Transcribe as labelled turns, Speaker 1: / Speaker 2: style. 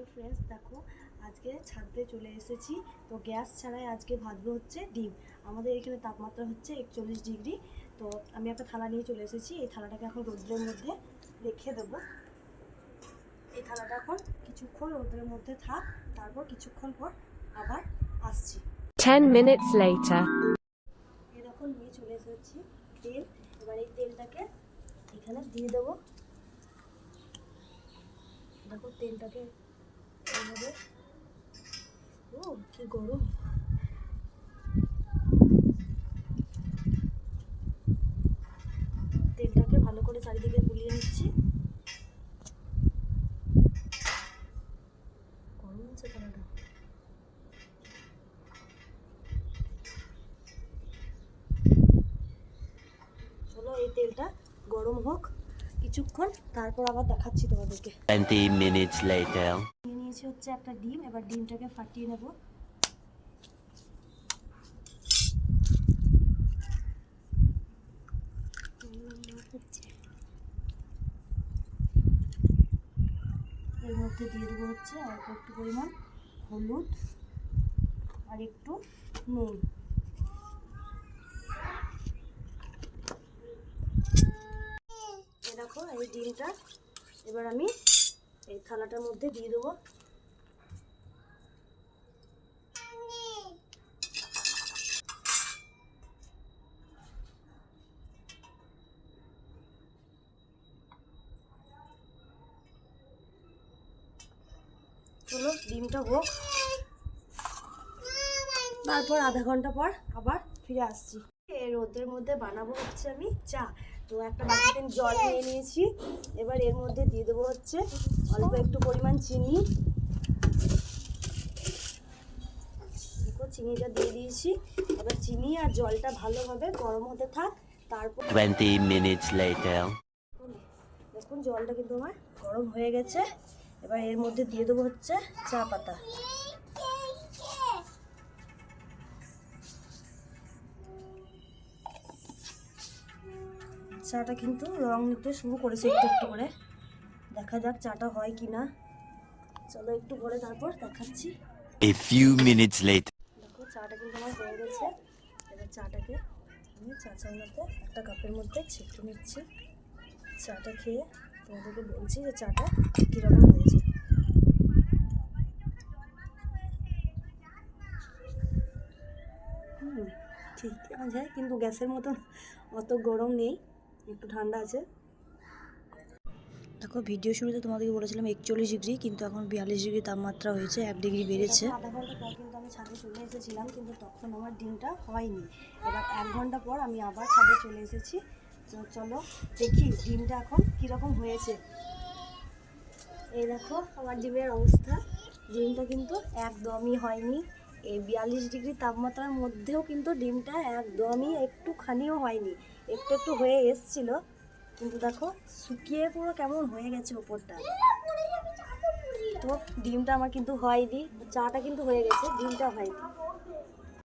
Speaker 1: Hello friends দেখো আজকে ছাদে চলে এসেছি। তো গ্যাস ছাড়াই আজকে ভাজবো হচ্ছে ডিম। আমাদের এখানে তাপমাত্রা হচ্ছে একচল্লিশ ডিগ্রি। তো আমি একটা থালা নিয়ে চলে এসেছি। এই থালাটাকে এখন রোদ্রের মধ্যে রেখে দেবো। এই থালাটা এখন কিছুক্ষণ রোদ্রের মধ্যে থাক তারপর কিছুক্ষণ পর আবার আসছি।
Speaker 2: 10 minutes later.
Speaker 1: এই দেখো নিয়ে চলে এসেছি তেল। এবার এই তেলটাকে এখানে দিয়ে দেবো। দেখো তেলটাকে এইভাবে ও, কি গরম। তেলটাকে ভালো করে চারিদিকে বুলিয়ে নিচ্ছি। গরম তালাটা চলো এই তেলটা গরম হোক। কিছুক্ষণ তারপর আবার দেখাচ্ছি তোমাদেরকে।
Speaker 3: 20 minutes later.
Speaker 1: নিয়ে নিয়েছি হচ্ছে একটা ডিম এবার ডিমটাকে ফাটিয়ে নেব। এর মধ্যে দিয়ে দেবো হচ্ছে অল্প একটু পরিমাণ হলুদ আর একটু নুন। দেখো এই ডিমটা। এবার আমি এই থালাটার মধ্যে দিয়ে দেবো। চলো, ডিমটা হোক। তারপর আধা ঘণ্টা পর আবার ফিরে আসছি। এই রোদের মধ্যে বানাবো হচ্ছে আমি চা। তো একটা বাটিতে জল নিয়ে নিয়েছি। এবার এর মধ্যে দিয়ে দেবো হচ্ছে অল্প একটু পরিমাণ চিনি। চিনিটা দিয়ে দিয়েছি। এবার চিনি আর জলটা ভালোভাবে গরম হতে থাক। তারপর
Speaker 3: 20 minutes later.
Speaker 1: দেখুন জলটা কিন্তু আমার গরম হয়ে গেছে। এবার এর মধ্যে দিয়ে দেবো হচ্ছে চা পাতা। চাটা কিন্তু রং নিতে শুরু করেছে একটু একটু করে। দেখা যাক চাটা হয় কি না চলো একটু পরে তারপর দেখাচ্ছি।
Speaker 3: A few minutes later.
Speaker 1: দেখো চাটা কিন্তু আমার হয়ে গেছে। এবার চাটাকে আমি চা চামড়াতে একটা কাপের মধ্যে ছেঁকে নিচ্ছি। চাটা খেয়ে তোমাদেরকে বলছি যে চাটা কীরকম হয়েছে। ঠিক আছে কিন্তু গ্যাসের মতন অত গরম নেই। একটু ঠান্ডা আছে। দেখো ভিডিও শুরুতে তোমাদেরকে বলেছিলাম একচল্লিশ ডিগ্রি কিন্তু এখন বিয়াল্লিশ ডিগ্রি তাপমাত্রা হয়েছে এক ডিগ্রি বেড়েছে। আধা ঘণ্টা পর কিন্তু আমি ছাদে চলে এসেছিলাম কিন্তু তখন আমার ডিমটা হয়নি। এবার এক ঘণ্টা পর আমি আবার ছাদে চলে এসেছি। তো চলো দেখি ডিমটা এখন কীরকম হয়েছে। এই দেখো আমার ডিমের অবস্থা। ডিমটা কিন্তু একদমই হয়নি। এই বিয়াল্লিশ ডিগ্রি তাপমাত্রার মধ্যেও কিন্তু ডিমটা একদমই একটুখানিও হয়নি। একটু একটু হয়ে এসছিল। কিন্তু দেখো, শুকিয়ে পুরো কেমন হয়ে গেছে ওপরটা। তো ডিমটা আমার কিন্তু হয়নি। চাটা কিন্তু হয়ে গেছে, ডিমটা হয়নি।